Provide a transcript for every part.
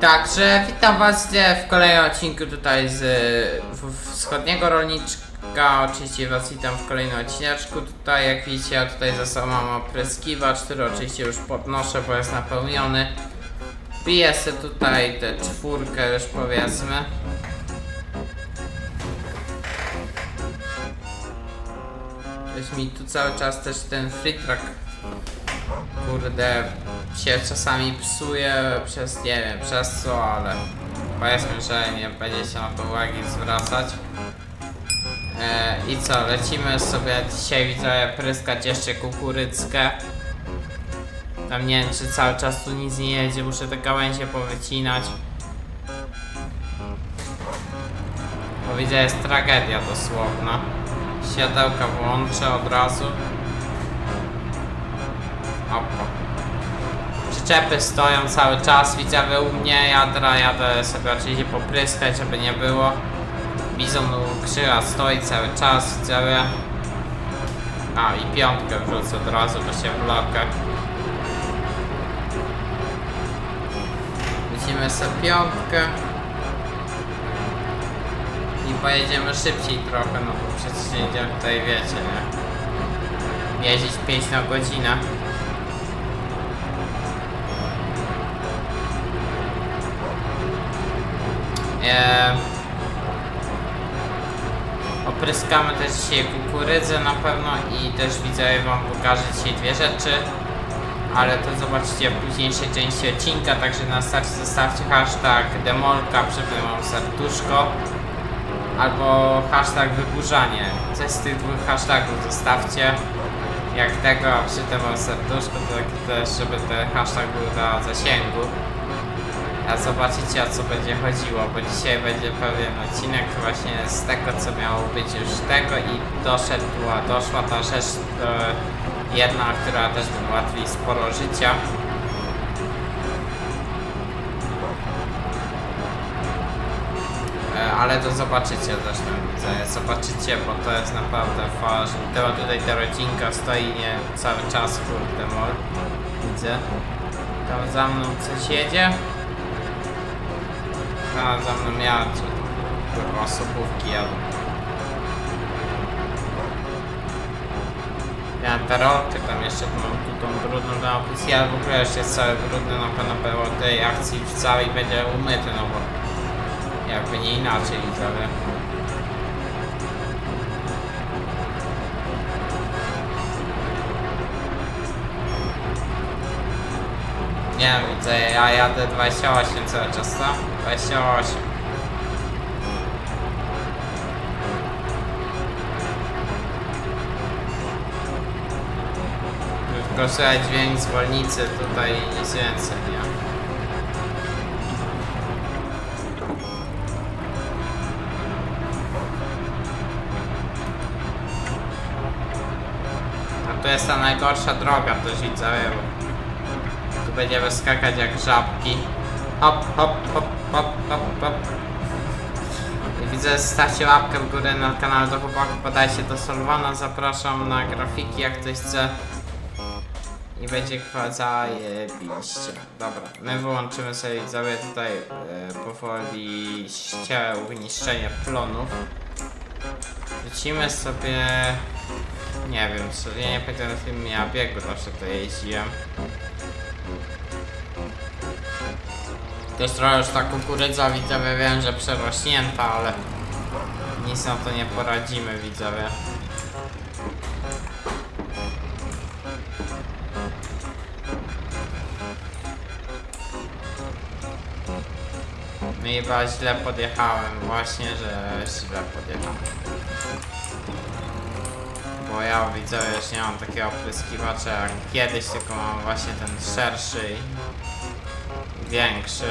Także witam was w kolejnym odcinku tutaj z wschodniego rolniczka. Oczywiście was witam w kolejnym odcineczku. Tutaj jak widzicie ja tutaj za sobą mam opryskiwacz, który oczywiście już podnoszę, bo jest napełniony. Biję sobie tutaj tę czwórkę już powiedzmy. Jest mi tu cały czas też ten free track kurde się czasami psuje przez nie wiem przez co, ale powiedzmy, że nie będzie się na to uwagi zwracać. E, I co, lecimy sobie dzisiaj widzę pryskać jeszcze kukurydzkę. Tam nie wiem czy cały czas tu nic nie jedzie, muszę te gałęzie powycinać. Bo widzę jest tragedia dosłowna. Światełka włączę od razu. Opa. Przyczepy stoją cały czas, widzowie u mnie, jadra, jadę sobie oczywiście popryskać, żeby nie było. Bizon u krzyża stoi cały czas, widzowie. A i piątkę wrzucę od razu, bo się blokę. Wrzucimy sobie piątkę. I pojedziemy szybciej trochę, no bo przecież nie idziemy tutaj, wiecie, nie? Jeździć 5 na godzinę. Eee, opryskamy też dzisiaj kukurydzę na pewno i też widzę wam pokażę dzisiaj dwie rzeczy. Ale to zobaczycie w późniejszej części odcinka, także na starcie zostawcie hashtag demolka, przypomnę serduszko albo hashtag wyburzanie. Coś z tych dwóch hashtagów zostawcie. Jak tego, a przy tym mam serduszko, to tak też, żeby ten hashtag był na zasięgu. A zobaczycie o co będzie chodziło, bo dzisiaj będzie pewien odcinek właśnie z tego co miało być już tego i doszedł, a doszła ta rzecz e, jedna, która też mi ułatwi sporo życia. E, Ale to zobaczycie zresztą, widzę, zobaczycie, bo to jest naprawdę ważne. Teraz tutaj ta rodzinka stoi nie cały czas, kurde mol. Widzę. Tam za mną coś jedzie. A, za mną jadzie. Kurwa, osobówki jadą. Ja te rolkę tam jeszcze mam tu tą brudną na opcji, ale w ogóle jeszcze jest cały brudny, na pewno było tej akcji w całej będzie umyty, no bo jakby nie inaczej widzowie. Nie widzę, ja jadę 28 cały czas, co? 28. Tylko słychać dźwięk zwolnicy tutaj nic więcej, nie? A to jest ta najgorsza droga, to widzowie, bo tu będziemy skakać jak żabki. Hop, hop, hop, hop, hop. I widzę, stawcie łapkę w górę na kanał do chłopaków, podajcie do Solwana, zapraszam na grafiki jak ktoś chce. I będzie zajebiście. Dobra, my wyłączymy sobie widzowie tutaj e, powoli ścieł, niszczenie plonów. Wrócimy sobie... Nie wiem, co, ja nie pamiętam w filmie, ja biegu zawsze to jeździłem. To jest trochę już ta kukurydza, widzowie, wiem, że przerośnięta, ale nic na to nie poradzimy, widzowie. No i chyba źle podjechałem, właśnie, że źle podjechałem. Bo ja widzę, już nie mam takiego opryskiwacza jak kiedyś, tylko mam właśnie ten szerszy większy.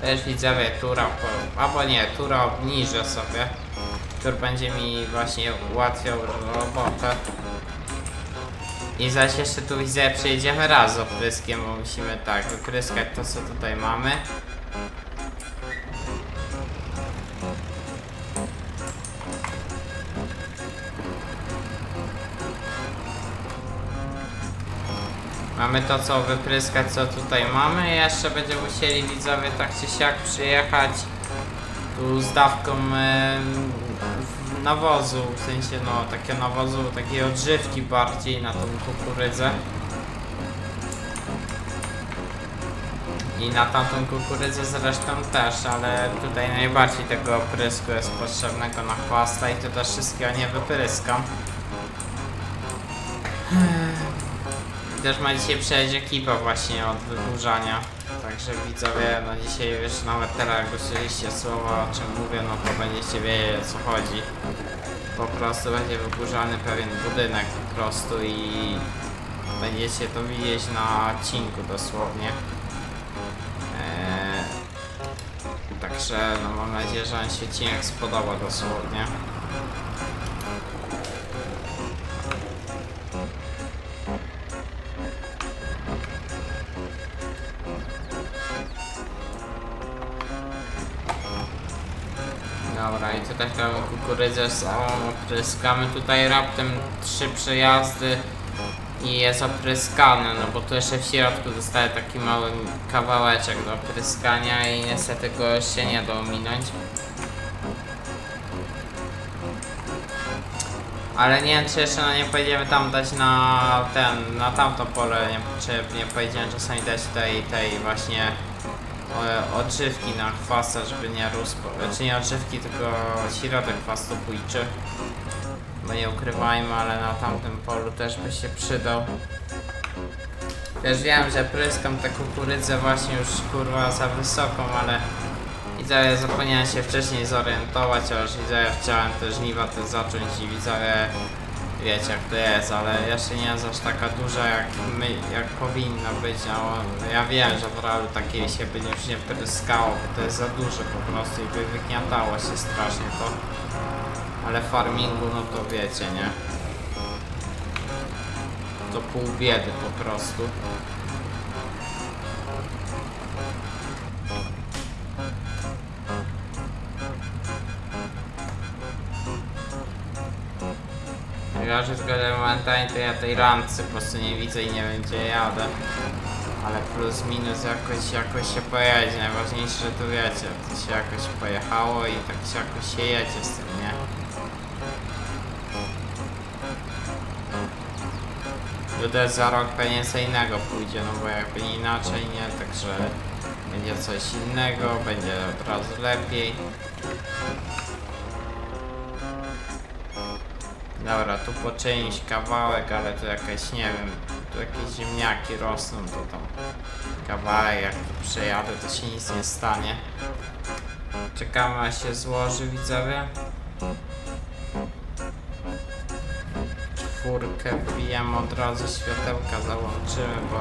Też widzowie tura, albo nie, tura obniżę sobie, który będzie mi właśnie ułatwiał robotę. I zaś jeszcze tu widzę, przejedziemy raz z opryskiem, bo musimy tak, wypryskać to co tutaj mamy. Mamy to co wypryskać, co tutaj mamy. Jeszcze będziemy musieli widzowie tak czy siak przyjechać tu z dawką nawozu, w sensie no takiego nawozu, takiej odżywki bardziej na tą kukurydzę. I na tamtą kukurydzę zresztą też, ale tutaj najbardziej tego prysku jest potrzebnego na chwasta i to też wszystkiego nie wypryskam. Też ma dzisiaj przejść ekipa właśnie od wyburzania. Także widzowie, no dzisiaj już nawet teraz jak usłyszeliście słowa o czym mówię, no to będziecie wiedzieć o co chodzi. Po prostu będzie wyburzany pewien budynek po prostu i będziecie to widzieć na odcinku dosłownie. Eee, także no mam nadzieję, że on się odcinek spodoba dosłownie. Dobra, i tutaj mamy kukurydzę opryskamy. Tutaj raptem trzy przejazdy i jest opryskane, no bo tu jeszcze w środku zostaje taki mały kawałeczek do opryskania i niestety go się nie da ominąć. Ale nie wiem, czy jeszcze no nie pojedziemy tam dać na ten, na tamto pole, nie, czy nie pojedziemy czasami dać tej, tej właśnie odżywki na chwasta, żeby nie rósł, po- znaczy nie odżywki, tylko środek chwastobójczy. Bo nie ukrywajmy, ale na tamtym polu też by się przydał. Też wiem, że pryskam tę kukurydzę właśnie już kurwa za wysoką, ale widzowie zapomniałem się wcześniej zorientować, a już widzowie chciałem te żniwa te zacząć i widzowie wiecie jak to jest, ale jeszcze nie jest aż taka duża jak my, jak powinna być, no ja wiem, że w realu takiej się by już nie pryskało, bo to jest za duże po prostu i by wygniatało się strasznie to. Ale farmingu, no to wiecie, nie? To pół biedy po prostu. Ja że zgodę momentami to ja tej randce po prostu nie widzę i nie wiem gdzie jadę. Ale plus minus jakoś, jakoś się pojedzie. Najważniejsze, że tu wiecie, to się jakoś pojechało i tak się jakoś się jedzie z tym, nie? Będę za rok pewnie co innego pójdzie, no bo jakby nie inaczej, nie? Także będzie coś innego, będzie od razu lepiej. Dobra, tu po kawałek, ale tu jakaś, nie wiem, tu jakieś ziemniaki rosną, to tam kawałek, jak tu przejadę, to się nic nie stanie. Czekamy aż się złoży, widzowie. Czwórkę wbijamy od razu, światełka załączymy, bo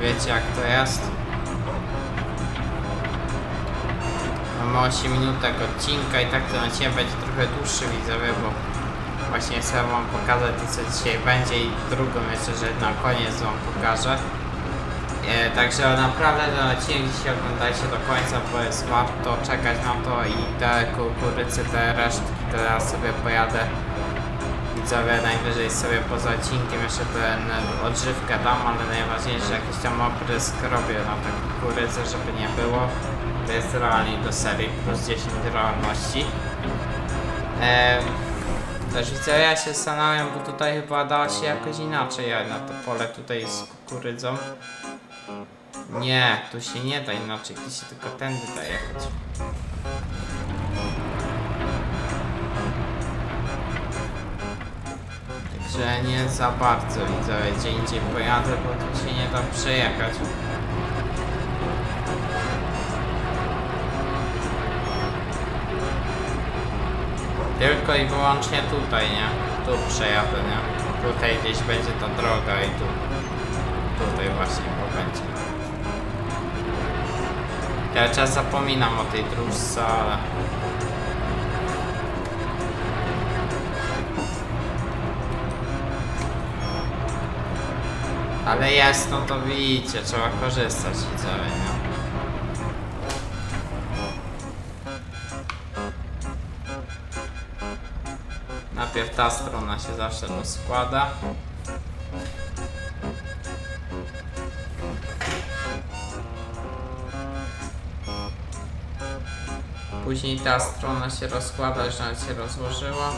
wiecie jak to jest. Mamy 8 minutek odcinka i tak to na Ciebie będzie trochę dłuższy widzowie, bo właśnie chcę Wam pokazać co dzisiaj będzie i drugą jeszcze, że na koniec Wam pokażę. E, także naprawdę ten odcinek dzisiaj oglądajcie do końca, bo jest warto czekać na to i te kukurydzy, te resztki teraz sobie pojadę. Widzowie najwyżej sobie poza odcinkiem jeszcze ten odżywkę dam, ale najważniejsze jakiś tam oprysk robię na tę kukurydzę, żeby nie było. To jest realnie do serii plus 10 realności. Eee, też widzę, ja się zastanawiam, bo tutaj chyba da się jakoś inaczej jechać na to pole tutaj z kukurydzą. Nie, tu się nie da inaczej, tu się tylko tędy da jechać. Także nie za bardzo widzę, gdzie indziej pojadę, bo tu się nie da przejechać. Tylko i wyłącznie tutaj, nie? Tu przejadę, nie? Tutaj gdzieś będzie ta droga i tu. Tutaj właśnie bo będzie. Ja czas zapominam o tej dróżce, ale... Ale jest, no to widzicie, trzeba korzystać widzowie, nie? ta strona się zawsze rozkłada. Później ta strona się rozkłada, już nawet się rozłożyła.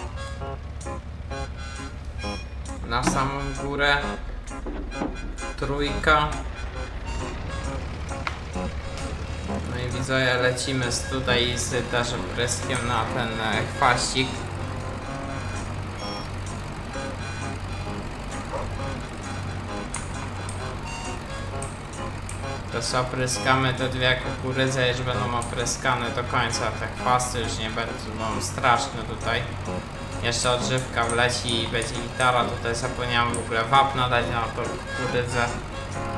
Na samą górę. Trójka. No i widzowie, lecimy tutaj z darzem preskiem na ten e, kwaścik. To co opryskamy te dwie kukurydze już będą opryskane do końca, te chwasty już nie będą straszne tutaj. Jeszcze odżywka wleci i będzie gitara, tutaj zapomniałem w ogóle wapna dać na tą kukurydzę.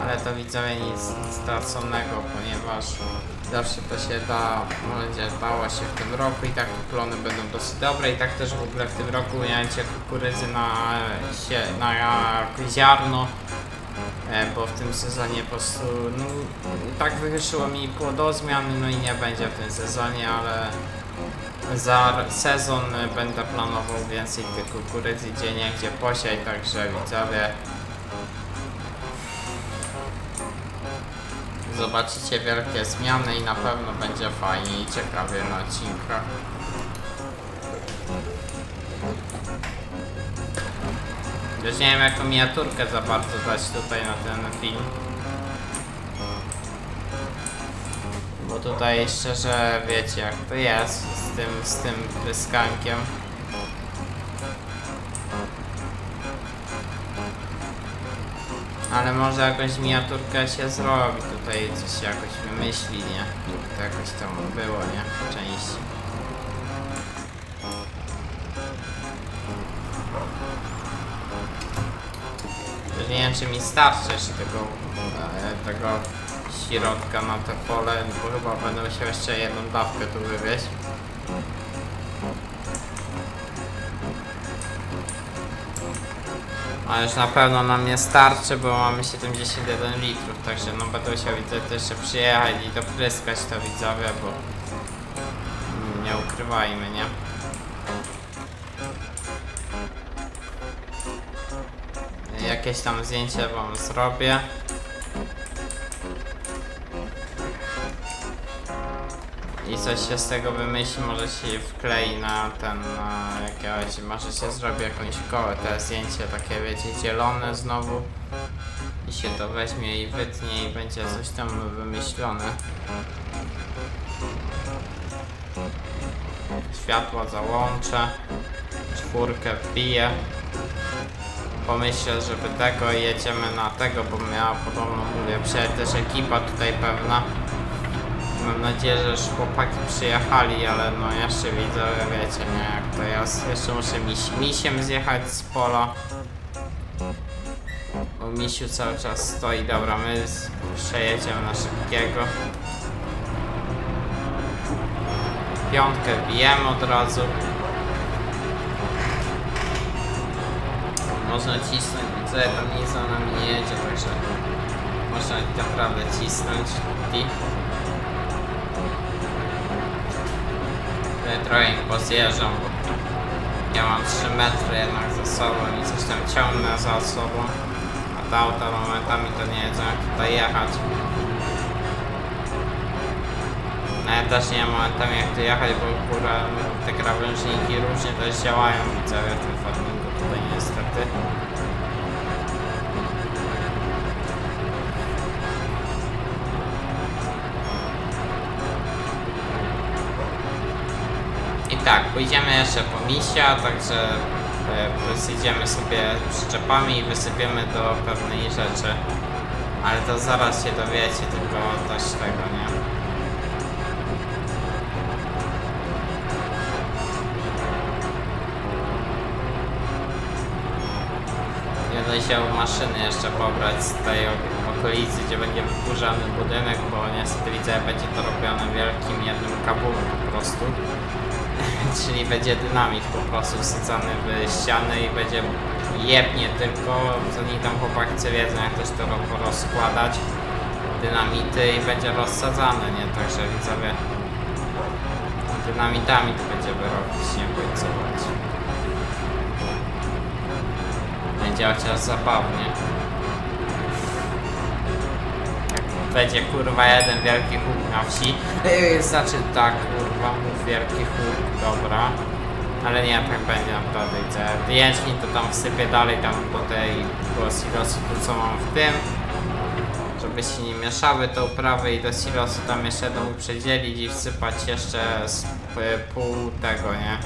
Ale to widzowie nic straconego, ponieważ zawsze to się da, będzie dało się w tym roku i tak plony będą dosyć dobre i tak też w ogóle w tym roku miałem kukurydzy na, się, na ziarno. E, bo w tym sezonie po prostu no, tak wychyszyło mi płodozmian, no i nie będzie w tym sezonie, ale za sezon będę planował więcej tych kukurydzy gdzie nie gdzie posiać, także widzowie zobaczycie wielkie zmiany i na pewno będzie fajnie i ciekawie na odcinkach. Już nie wiem jaką miniaturkę za bardzo dać tutaj na ten film. Bo tutaj szczerze wiecie jak to jest z tym, z tym pryskankiem. Ale może jakąś miniaturkę się zrobi, tutaj coś jakoś wymyśli, nie? Żeby to jakoś tam było, nie? Części. Nie wiem czy mi starczy jeszcze tego, tego środka na te pole, bo chyba będę musiał jeszcze jedną dawkę tu wywieźć. A już na pewno nam nie starczy, bo mamy 71 litrów, także no będę musiał widzę też jeszcze przyjechać i dopryskać to widzowie, bo nie ukrywajmy, nie? Jakieś tam zdjęcie wam zrobię. I coś się z tego wymyśli, może się wklei na ten, na jakiegoś, może się zrobi jakąś kołę, te zdjęcie takie wiecie, zielone znowu. I się to weźmie i wytnie i będzie coś tam wymyślone. Światła załączę, czwórkę wbiję. Pomyślę, żeby tego i jedziemy na tego, bo miała podobno, mówię, przyjechać też ekipa tutaj pewna. Mam nadzieję, że już chłopaki przyjechali, ale no jeszcze widzę, wiecie, nie, jak to jest. Jeszcze muszę miś, misiem zjechać z pola. Bo misiu cały czas stoi, dobra, my przejedziemy na szybkiego. Piątkę bijemy od razu. Można cisnąć, widzę, tam nic za nami nie jedzie, także można naprawdę cisnąć. I trochę im pozjeżdżam, bo ja mam 3 metry jednak za sobą i coś tam ciągnę za sobą. A te auta momentami to nie wiedzą jak tutaj jechać. Ja też nie wiem momentami jak tu jechać, bo kurwa te krawężniki różnie też działają widzowie w tym niestety. I tak, pójdziemy jeszcze po misia, także e, zjedziemy sobie przyczepami i wysypiemy do pewnej rzeczy. Ale to zaraz się dowiecie, tylko dość tego, nie? Będę się maszyny jeszcze pobrać z tej ok- okolicy, gdzie będzie wyburzany budynek, bo niestety widzę, będzie to robione wielkim jednym kabumem po prostu. Czyli będzie dynamit po prostu wsadzany w ściany i będzie jebnie tylko, zanim tam chłopacy wiedzą jak też to ro- rozkładać dynamity i będzie rozsadzane, nie? Także widzowie dynamitami to będziemy robić, nie końcować. Będzie chociaż zabawnie. Będzie kurwa jeden wielki huk na wsi, znaczy tak kurwa Wamów wielki huk, dobra. Ale nie, tak będzie naprawdę widzę. Jęcznik to tam wsypię dalej tam do tej do silosu, to co mam w tym. Żeby się nie mieszały te uprawy i do silosu tam jeszcze jedną uprzedzielić i wsypać jeszcze z pół tego, nie?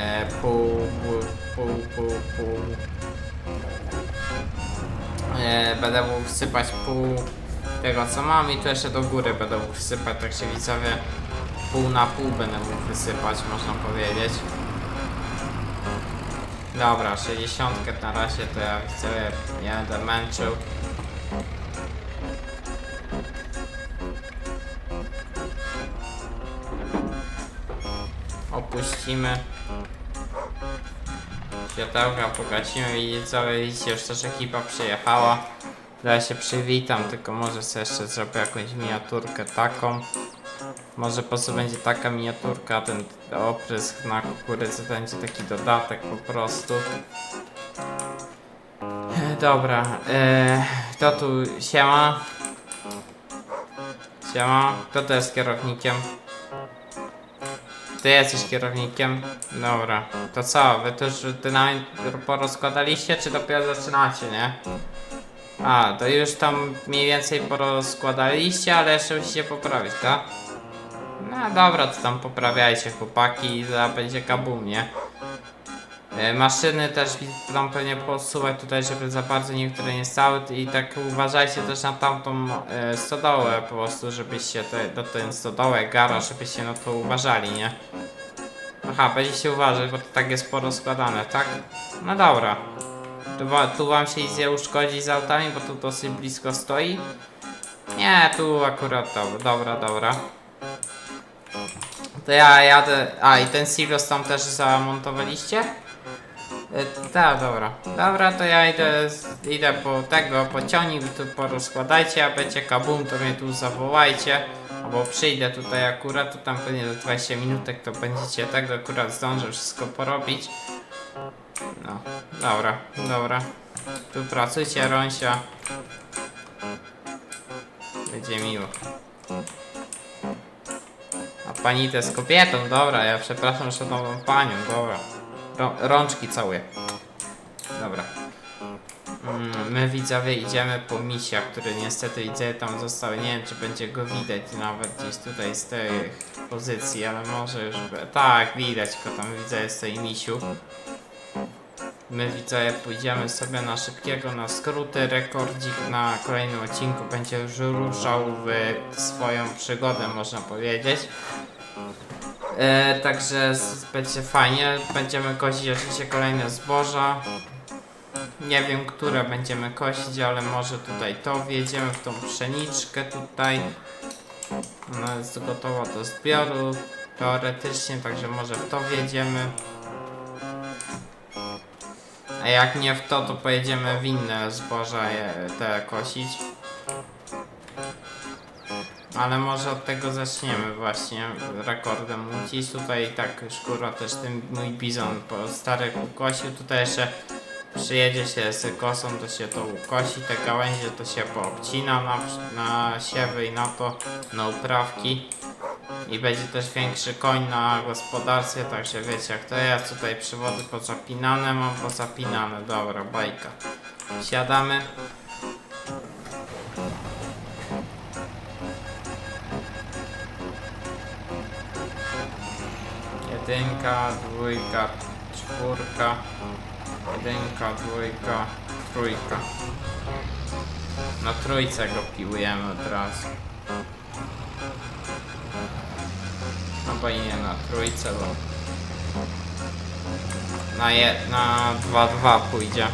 E, pół, pół, pół, pół, pół. E, będę mógł wsypać pół tego co mam i tu jeszcze do góry będę mógł wsypać, tak się widzowie pół na pół będę mógł wysypać, można powiedzieć. Dobra, 60 na razie to ja chcę, ja będę męczył. Opuścimy. Światełka pogacimy i całe widzicie, już też ekipa przyjechała. Ja się przywitam, tylko może sobie jeszcze zrobię jakąś miniaturkę taką. Może po prostu będzie taka miniaturka, ten oprysk na kukurydzy to będzie taki dodatek po prostu. Dobra, e, kto tu siema? Siema, kto to jest kierownikiem? Ty jesteś kierownikiem? Dobra, to co, wy już dynamit porozkładaliście, czy dopiero zaczynacie, nie? A, to już tam mniej więcej porozkładaliście, ale jeszcze musicie poprawić, tak? No dobra, to tam poprawiajcie chłopaki i zaraz będzie kabum, nie? E, Maszyny też tam pewnie posuwać tutaj, żeby za bardzo niektóre nie stały i tak uważajcie też na tamtą e, stodołę po prostu, żebyście te, do ten stodołę, garaż, żebyście na to uważali, nie? Aha, będziecie uważać, bo to tak jest porozkładane, tak? No dobra. Tu, tu wam się nic nie uszkodzi z autami, bo tu dosyć blisko stoi. Nie, tu akurat dobra, dobra, dobra. To ja jadę. A i ten silos tam też zamontowaliście? Tak, dobra. Dobra, to ja idę, idę po tego, po tu porozkładajcie, a będzie kabum, to mnie tu zawołajcie. Albo przyjdę tutaj akurat, to tam pewnie za 20 minutek to będziecie tego akurat zdążę wszystko porobić. No, dobra, dobra. Tu pracujcie, Rąsia. Będzie miło. A pani to jest kobietą, dobra, ja przepraszam szanowną panią, dobra. Rą rączki całuję. Dobra. Mm, My widzowie idziemy po misia, który niestety widzę tam został. Nie wiem czy będzie go widać nawet gdzieś tutaj z tej pozycji, ale może już. Tak, widać go tam widzę stoi misiu. My widzowie pójdziemy sobie na szybkiego, na skróty. Rekordzik na kolejnym odcinku będzie już ruszał w swoją przygodę, można powiedzieć. E, także będzie fajnie. Będziemy kosić oczywiście kolejne zboża. Nie wiem, które będziemy kosić, ale może tutaj to wjedziemy w tą pszeniczkę tutaj. Ona jest gotowa do zbioru teoretycznie, także może w to wjedziemy. A jak nie w to, to pojedziemy w inne zboża je, te kosić. Ale może od tego zaczniemy właśnie rekordem Mucis. Tutaj tak szkura też ten mój bizon po stary ukosił. Tutaj jeszcze przyjedzie się z kosą, to się to ukosi. Te gałęzie to się poobcina na, na siewy i na to, na uprawki. I będzie też większy koń na gospodarstwie, także wiecie jak to jest. Tutaj przewody pozapinane, mam pozapinane. Dobra, bajka. Siadamy. Jedynka, dwójka, czwórka. Jedynka, dwójka, trójka. Na trójce go piłujemy od razu. Albo nie na trójce, bo na je, na 2-2 pójdzie.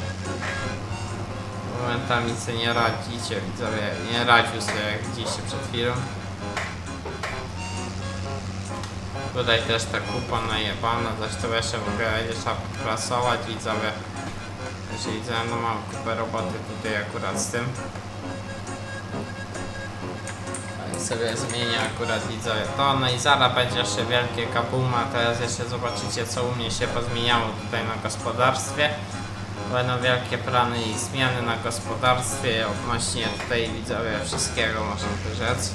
Momentami sobie nie radzicie, widzowie. Nie radził sobie jak widzieliście przed chwilą. Tutaj też ta kupa najebana, zresztą jeszcze w ogóle trzeba prasować widzowie. Jeżeli widzę, no mam kupę roboty tutaj akurat z tym. I sobie zmienię akurat widzę to, no i zaraz będzie jeszcze wielkie kabuma, teraz jeszcze zobaczycie co u mnie się pozmieniało tutaj na gospodarstwie. Będą wielkie plany i zmiany na gospodarstwie odnośnie tutaj widzowie wszystkiego można by rzec.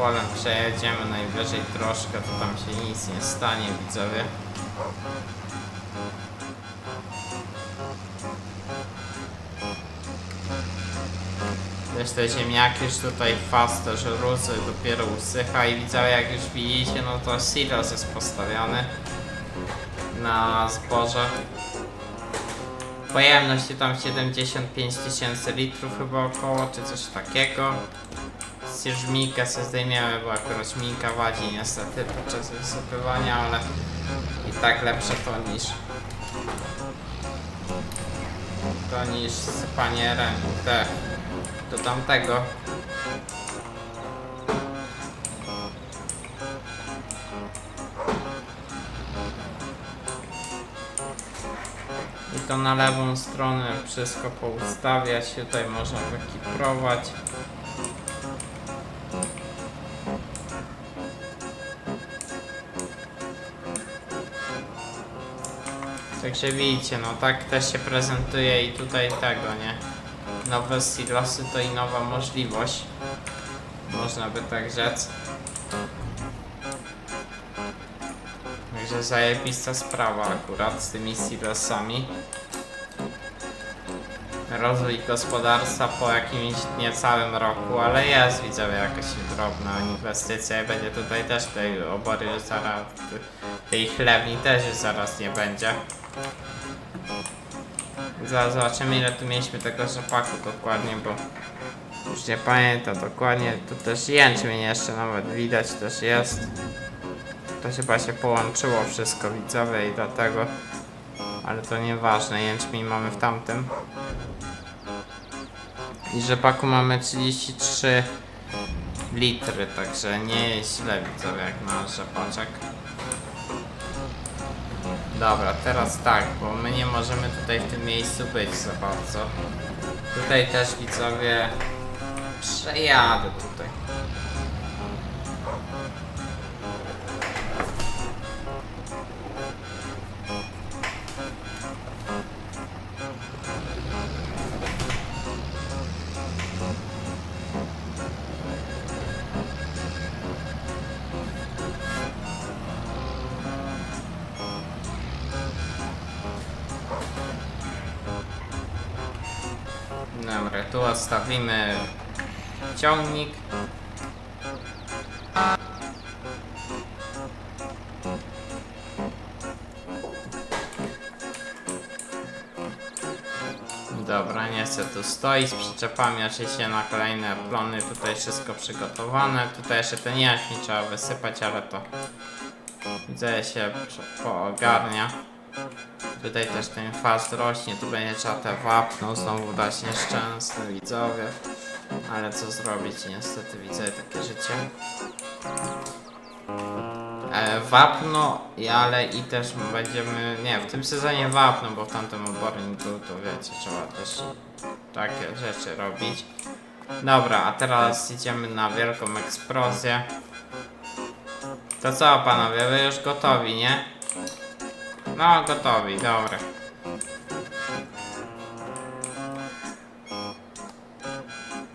Polem przejedziemy najwyżej troszkę, to tam się nic nie stanie, widzowie. Też te ziemniaki już tutaj fast też rósł, dopiero usycha i widzowie jak już widzicie, no to silos jest postawiony na zboże. Pojemności tam 75 tysięcy litrów chyba około, czy coś takiego. Żminkę sobie zdejmiemy, bo akurat żminka wadzi niestety podczas wysypywania, ale i tak lepsze to niż to niż sypanie te do tamtego. I to na lewą stronę wszystko poustawiać, tutaj można wykiprować. Także widzicie, no tak też się prezentuje i tutaj tego, nie? Nowe silosy to i nowa możliwość. Można by tak rzec. Także zajebista sprawa akurat z tymi silosami. Rozwój gospodarstwa po jakimś niecałym roku, ale jest widzowie jakaś drobna inwestycja i będzie tutaj też tej obory zaraz, tej chlewni też już zaraz nie będzie. Zaraz zobaczymy ile tu mieliśmy tego rzepaku dokładnie, bo już nie pamiętam dokładnie. Tu też jęczmień jeszcze nawet widać też jest. To chyba się połączyło wszystko widzowie i dlatego. Ale to nieważne, jęczmień mamy w tamtym. I rzepaku mamy 33 litry, także nie jest źle widzowie jak na rzepaczek. Dobra, teraz tak, bo my nie możemy tutaj w tym miejscu być za bardzo. Tutaj też widzowie przejadę tutaj. Odstawimy ciągnik. Dobra, niestety tu stoi z przyczepami oczywiście na kolejne plony, tutaj wszystko przygotowane, tutaj jeszcze ten jaśnik trzeba wysypać, ale to widzę się poogarnia. Tutaj też ten fast rośnie, tu będzie trzeba te wapno znowu dać nieszczęsne widzowie. Ale co zrobić, niestety widzę takie życie. E, wapno, ale i też będziemy, nie, w tym sezonie wapno, bo w tamtym oborniku to wiecie, trzeba też takie rzeczy robić. Dobra, a teraz idziemy na wielką eksplozję. To co panowie, wy już gotowi, nie? No, gotowi, dobra.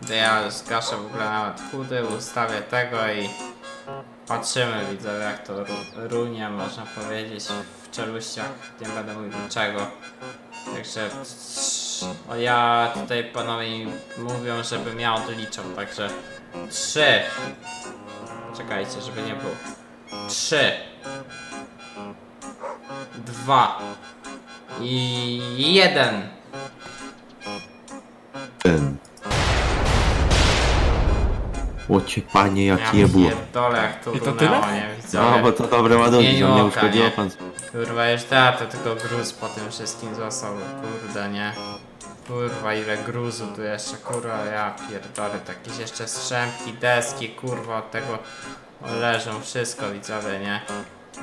Ja zgaszę w ogóle nawet chudy, ustawię tego i patrzymy, widzę jak to ru- runie, można powiedzieć, w czeluściach, nie będę mówił czego. Także o ja tutaj panowie mówią, żebym ja odliczał, także trzy. Czekajcie, żeby nie było. Trzy dwa i jeden. Ten. Łocie panie, Ja jak je było. pierdolę jak to I to runęło, tyle? nie No, bo to dobre ładunki, Mieniu to nie oka, uszkodziło nie? pan. Kurwa już da, to tylko gruz po tym wszystkim został, kurde nie. Kurwa ile gruzu tu jeszcze, kurwa ja pierdolę, jakieś jeszcze strzępki, deski, kurwa od tego leżą wszystko widzowie, nie.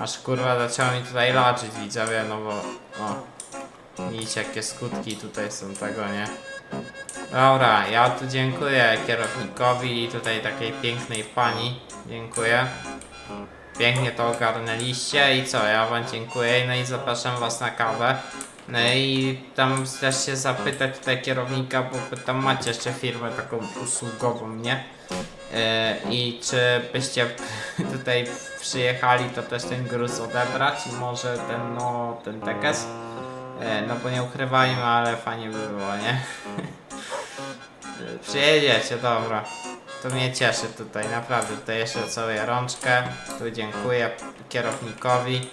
Aż kurwa zaczęło mi tutaj laczyć widzowie, no bo o. Widzicie jakie skutki tutaj są tego, nie. Dobra, ja tu dziękuję kierownikowi i tutaj takiej pięknej pani. Dziękuję. Pięknie to ogarnęliście i co, ja wam dziękuję no i zapraszam was na kawę No i tam też się zapytać tutaj kierownika, bo tam macie jeszcze firmę taką usługową, nie? E, I czy byście tutaj przyjechali, to też ten gruz odebrać może ten, no, ten tekes? E, no bo nie ukrywajmy, ale fajnie by było, nie? Przyjedziecie, dobra. To mnie cieszy tutaj, naprawdę. Tutaj jeszcze całuję rączkę. Tu dziękuję kierownikowi.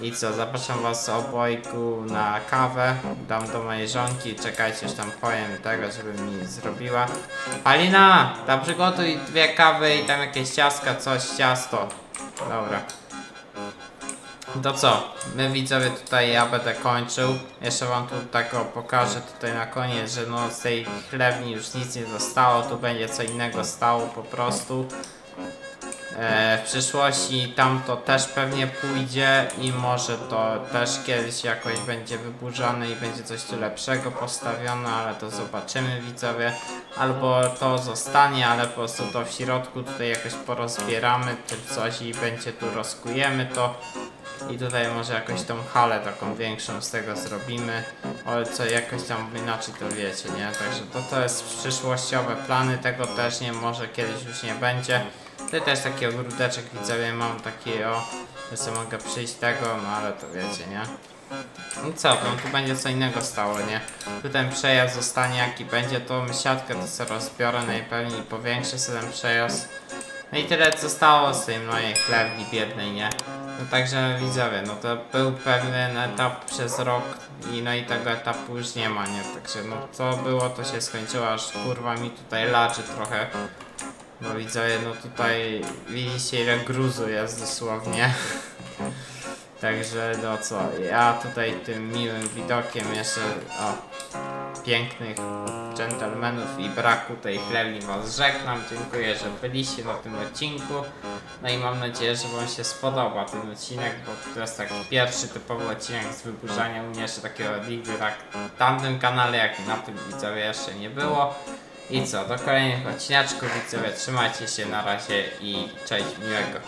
I co, zapraszam was obojgu na kawę. Dam do mojej żonki. Czekajcie, już tam powiem tego, żeby mi zrobiła. Alina, tam przygotuj dwie kawy i tam jakieś ciastka, coś, ciasto. Dobra. To co? My widzowie tutaj ja będę kończył. Jeszcze wam tu tak pokażę tutaj na koniec, że no z tej chlewni już nic nie zostało, tu będzie co innego stało po prostu. E, w przyszłości tam to też pewnie pójdzie i może to też kiedyś jakoś będzie wyburzane i będzie coś tu lepszego postawione, ale to zobaczymy widzowie. Albo to zostanie, ale po prostu to w środku tutaj jakoś porozbieramy czy coś i będzie tu rozkujemy to. I tutaj może jakąś tą halę taką większą z tego zrobimy. Ale co jakoś tam inaczej to wiecie, nie? Także to, to jest przyszłościowe plany, tego też nie może kiedyś już nie będzie. Tutaj też taki ogródeczek widzowie mam taki o, że sobie mogę przyjść tego, no ale to wiecie, nie? No co, tam tu będzie co innego stało, nie? Tu ten przejazd zostanie jaki będzie, to siatkę to sobie rozbiorę najpewniej powiększę sobie ten przejazd. No i tyle zostało z tej mojej chlewni biednej, nie? No także widzowie, no to był pewien etap przez rok i no i tego etapu już nie ma, nie? Także no co było, to się skończyło, aż kurwa mi tutaj laczy trochę. Bo widzowie, no tutaj widzicie ile gruzu jest dosłownie. Także no co, ja tutaj tym miłym widokiem jeszcze o pięknych dżentelmenów i braku tej chlewni was żegnam. Dziękuję, że byliście na tym odcinku. No i mam nadzieję, że wam się spodoba ten odcinek, bo to jest taki pierwszy typowy odcinek z wyburzania u mnie jeszcze takiego nigdy tak w tamtym kanale jak i na tym widzowie jeszcze nie było. I co, do kolejnych odcineczków widzowie, trzymajcie się na razie i cześć miłego.